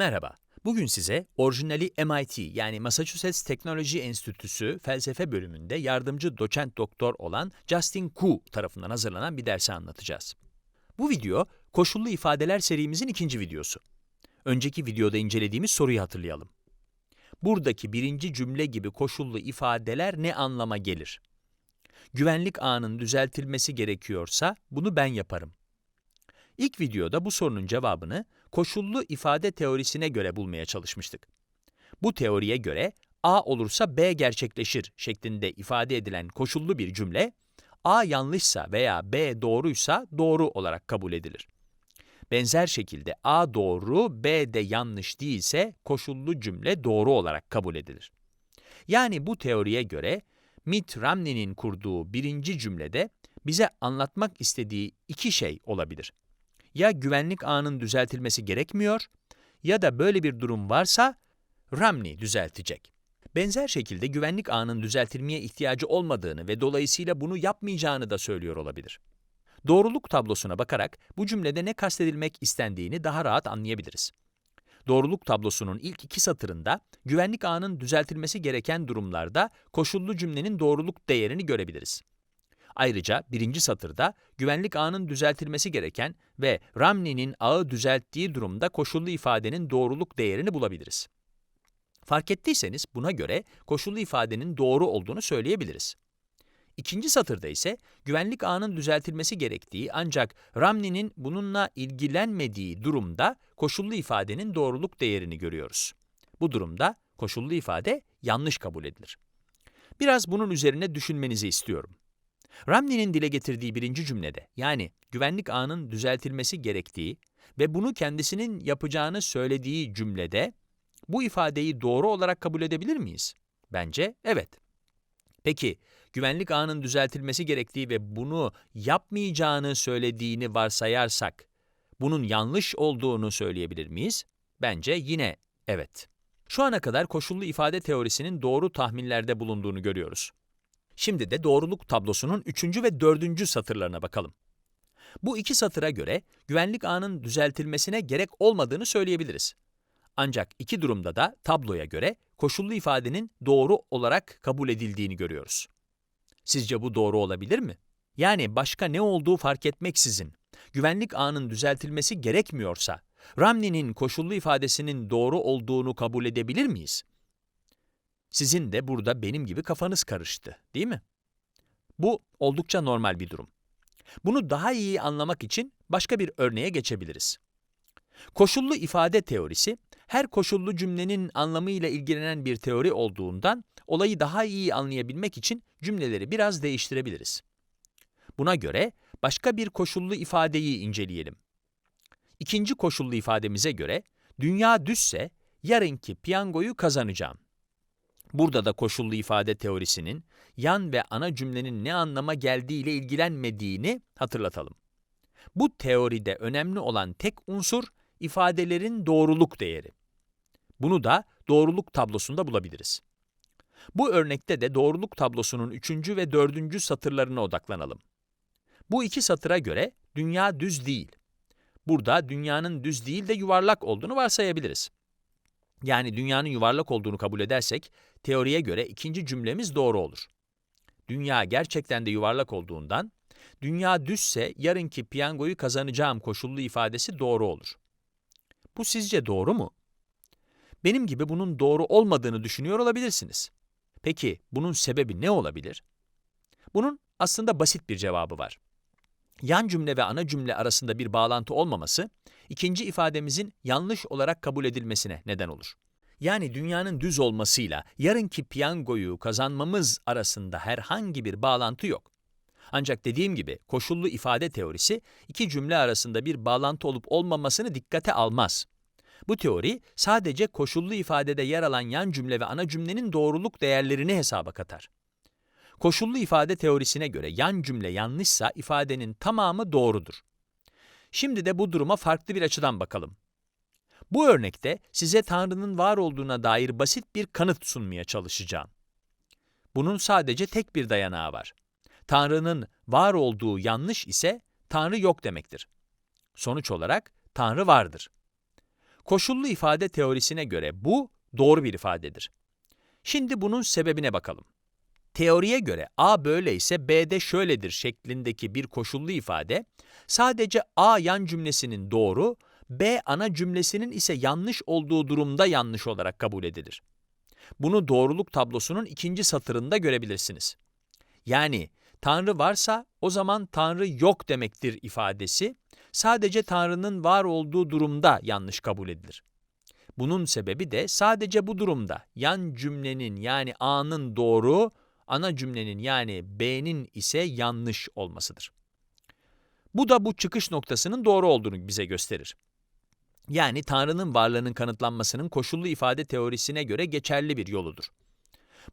Merhaba. Bugün size orijinali MIT yani Massachusetts Teknoloji Enstitüsü felsefe bölümünde yardımcı doçent doktor olan Justin Ku tarafından hazırlanan bir dersi anlatacağız. Bu video koşullu ifadeler serimizin ikinci videosu. Önceki videoda incelediğimiz soruyu hatırlayalım. Buradaki birinci cümle gibi koşullu ifadeler ne anlama gelir? Güvenlik ağının düzeltilmesi gerekiyorsa bunu ben yaparım. İlk videoda bu sorunun cevabını koşullu ifade teorisine göre bulmaya çalışmıştık. Bu teoriye göre A olursa B gerçekleşir şeklinde ifade edilen koşullu bir cümle, A yanlışsa veya B doğruysa doğru olarak kabul edilir. Benzer şekilde A doğru, B de yanlış değilse koşullu cümle doğru olarak kabul edilir. Yani bu teoriye göre Mitt Romney'nin kurduğu birinci cümlede bize anlatmak istediği iki şey olabilir ya güvenlik ağının düzeltilmesi gerekmiyor ya da böyle bir durum varsa Ramni düzeltecek. Benzer şekilde güvenlik ağının düzeltilmeye ihtiyacı olmadığını ve dolayısıyla bunu yapmayacağını da söylüyor olabilir. Doğruluk tablosuna bakarak bu cümlede ne kastedilmek istendiğini daha rahat anlayabiliriz. Doğruluk tablosunun ilk iki satırında güvenlik ağının düzeltilmesi gereken durumlarda koşullu cümlenin doğruluk değerini görebiliriz. Ayrıca birinci satırda güvenlik ağının düzeltilmesi gereken ve Ramni'nin ağı düzelttiği durumda koşullu ifadenin doğruluk değerini bulabiliriz. Fark ettiyseniz buna göre koşullu ifadenin doğru olduğunu söyleyebiliriz. İkinci satırda ise güvenlik ağının düzeltilmesi gerektiği ancak Ramni'nin bununla ilgilenmediği durumda koşullu ifadenin doğruluk değerini görüyoruz. Bu durumda koşullu ifade yanlış kabul edilir. Biraz bunun üzerine düşünmenizi istiyorum. Ramni'nin dile getirdiği birinci cümlede, yani güvenlik ağının düzeltilmesi gerektiği ve bunu kendisinin yapacağını söylediği cümlede, bu ifadeyi doğru olarak kabul edebilir miyiz? Bence evet. Peki, güvenlik ağının düzeltilmesi gerektiği ve bunu yapmayacağını söylediğini varsayarsak, bunun yanlış olduğunu söyleyebilir miyiz? Bence yine evet. Şu ana kadar koşullu ifade teorisinin doğru tahminlerde bulunduğunu görüyoruz. Şimdi de doğruluk tablosunun üçüncü ve dördüncü satırlarına bakalım. Bu iki satıra göre güvenlik ağının düzeltilmesine gerek olmadığını söyleyebiliriz. Ancak iki durumda da tabloya göre koşullu ifadenin doğru olarak kabul edildiğini görüyoruz. Sizce bu doğru olabilir mi? Yani başka ne olduğu fark etmeksizin güvenlik ağının düzeltilmesi gerekmiyorsa Ramni'nin koşullu ifadesinin doğru olduğunu kabul edebilir miyiz? Sizin de burada benim gibi kafanız karıştı, değil mi? Bu oldukça normal bir durum. Bunu daha iyi anlamak için başka bir örneğe geçebiliriz. Koşullu ifade teorisi, her koşullu cümlenin anlamıyla ilgilenen bir teori olduğundan, olayı daha iyi anlayabilmek için cümleleri biraz değiştirebiliriz. Buna göre başka bir koşullu ifadeyi inceleyelim. İkinci koşullu ifademize göre, dünya düzse yarınki piyangoyu kazanacağım. Burada da koşullu ifade teorisinin yan ve ana cümlenin ne anlama geldiği ile ilgilenmediğini hatırlatalım. Bu teoride önemli olan tek unsur ifadelerin doğruluk değeri. Bunu da doğruluk tablosunda bulabiliriz. Bu örnekte de doğruluk tablosunun üçüncü ve dördüncü satırlarına odaklanalım. Bu iki satıra göre dünya düz değil. Burada dünyanın düz değil de yuvarlak olduğunu varsayabiliriz. Yani dünyanın yuvarlak olduğunu kabul edersek, teoriye göre ikinci cümlemiz doğru olur. Dünya gerçekten de yuvarlak olduğundan, dünya düzse yarınki piyangoyu kazanacağım koşullu ifadesi doğru olur. Bu sizce doğru mu? Benim gibi bunun doğru olmadığını düşünüyor olabilirsiniz. Peki bunun sebebi ne olabilir? Bunun aslında basit bir cevabı var. Yan cümle ve ana cümle arasında bir bağlantı olmaması, ikinci ifademizin yanlış olarak kabul edilmesine neden olur. Yani dünyanın düz olmasıyla yarınki piyangoyu kazanmamız arasında herhangi bir bağlantı yok. Ancak dediğim gibi koşullu ifade teorisi iki cümle arasında bir bağlantı olup olmamasını dikkate almaz. Bu teori sadece koşullu ifadede yer alan yan cümle ve ana cümlenin doğruluk değerlerini hesaba katar. Koşullu ifade teorisine göre yan cümle yanlışsa ifadenin tamamı doğrudur. Şimdi de bu duruma farklı bir açıdan bakalım. Bu örnekte size Tanrı'nın var olduğuna dair basit bir kanıt sunmaya çalışacağım. Bunun sadece tek bir dayanağı var. Tanrı'nın var olduğu yanlış ise Tanrı yok demektir. Sonuç olarak Tanrı vardır. Koşullu ifade teorisine göre bu doğru bir ifadedir. Şimdi bunun sebebine bakalım. Teoriye göre A böyleyse B de şöyledir şeklindeki bir koşullu ifade, sadece A yan cümlesinin doğru, B ana cümlesinin ise yanlış olduğu durumda yanlış olarak kabul edilir. Bunu doğruluk tablosunun ikinci satırında görebilirsiniz. Yani Tanrı varsa o zaman Tanrı yok demektir ifadesi, sadece Tanrı'nın var olduğu durumda yanlış kabul edilir. Bunun sebebi de sadece bu durumda yan cümlenin yani A'nın doğru, ana cümlenin yani B'nin ise yanlış olmasıdır. Bu da bu çıkış noktasının doğru olduğunu bize gösterir. Yani Tanrı'nın varlığının kanıtlanmasının koşullu ifade teorisine göre geçerli bir yoludur.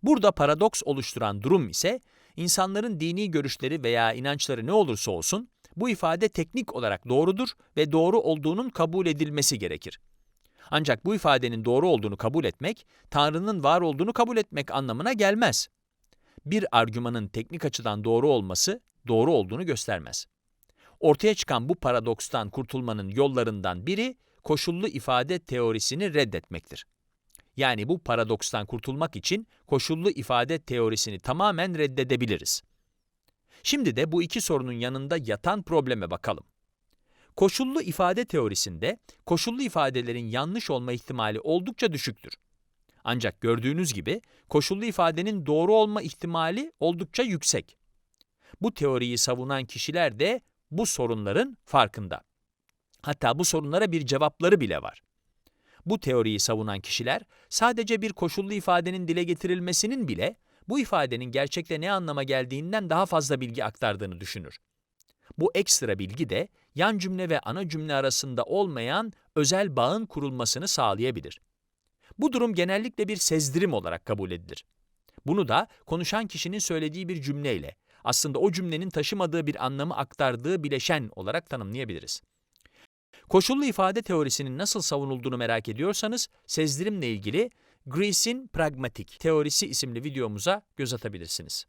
Burada paradoks oluşturan durum ise insanların dini görüşleri veya inançları ne olursa olsun bu ifade teknik olarak doğrudur ve doğru olduğunun kabul edilmesi gerekir. Ancak bu ifadenin doğru olduğunu kabul etmek, Tanrı'nın var olduğunu kabul etmek anlamına gelmez. Bir argümanın teknik açıdan doğru olması, doğru olduğunu göstermez. Ortaya çıkan bu paradokstan kurtulmanın yollarından biri, koşullu ifade teorisini reddetmektir. Yani bu paradokstan kurtulmak için koşullu ifade teorisini tamamen reddedebiliriz. Şimdi de bu iki sorunun yanında yatan probleme bakalım. Koşullu ifade teorisinde koşullu ifadelerin yanlış olma ihtimali oldukça düşüktür. Ancak gördüğünüz gibi koşullu ifadenin doğru olma ihtimali oldukça yüksek. Bu teoriyi savunan kişiler de bu sorunların farkında. Hatta bu sorunlara bir cevapları bile var. Bu teoriyi savunan kişiler sadece bir koşullu ifadenin dile getirilmesinin bile bu ifadenin gerçekte ne anlama geldiğinden daha fazla bilgi aktardığını düşünür. Bu ekstra bilgi de yan cümle ve ana cümle arasında olmayan özel bağın kurulmasını sağlayabilir. Bu durum genellikle bir sezdirim olarak kabul edilir. Bunu da konuşan kişinin söylediği bir cümleyle, aslında o cümlenin taşımadığı bir anlamı aktardığı bileşen olarak tanımlayabiliriz. Koşullu ifade teorisinin nasıl savunulduğunu merak ediyorsanız, sezdirimle ilgili Grease'in Pragmatik Teorisi isimli videomuza göz atabilirsiniz.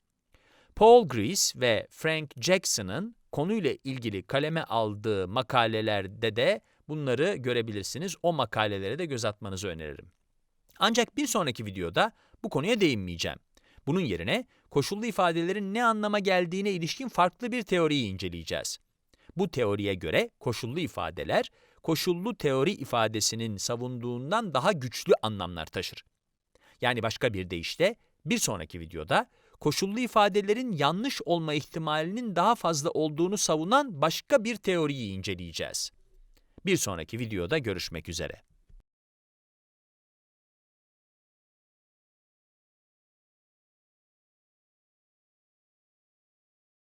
Paul Grease ve Frank Jackson'ın konuyla ilgili kaleme aldığı makalelerde de bunları görebilirsiniz. O makalelere de göz atmanızı öneririm. Ancak bir sonraki videoda bu konuya değinmeyeceğim. Bunun yerine koşullu ifadelerin ne anlama geldiğine ilişkin farklı bir teoriyi inceleyeceğiz. Bu teoriye göre koşullu ifadeler, koşullu teori ifadesinin savunduğundan daha güçlü anlamlar taşır. Yani başka bir deyişle bir sonraki videoda koşullu ifadelerin yanlış olma ihtimalinin daha fazla olduğunu savunan başka bir teoriyi inceleyeceğiz. Bir sonraki videoda görüşmek üzere.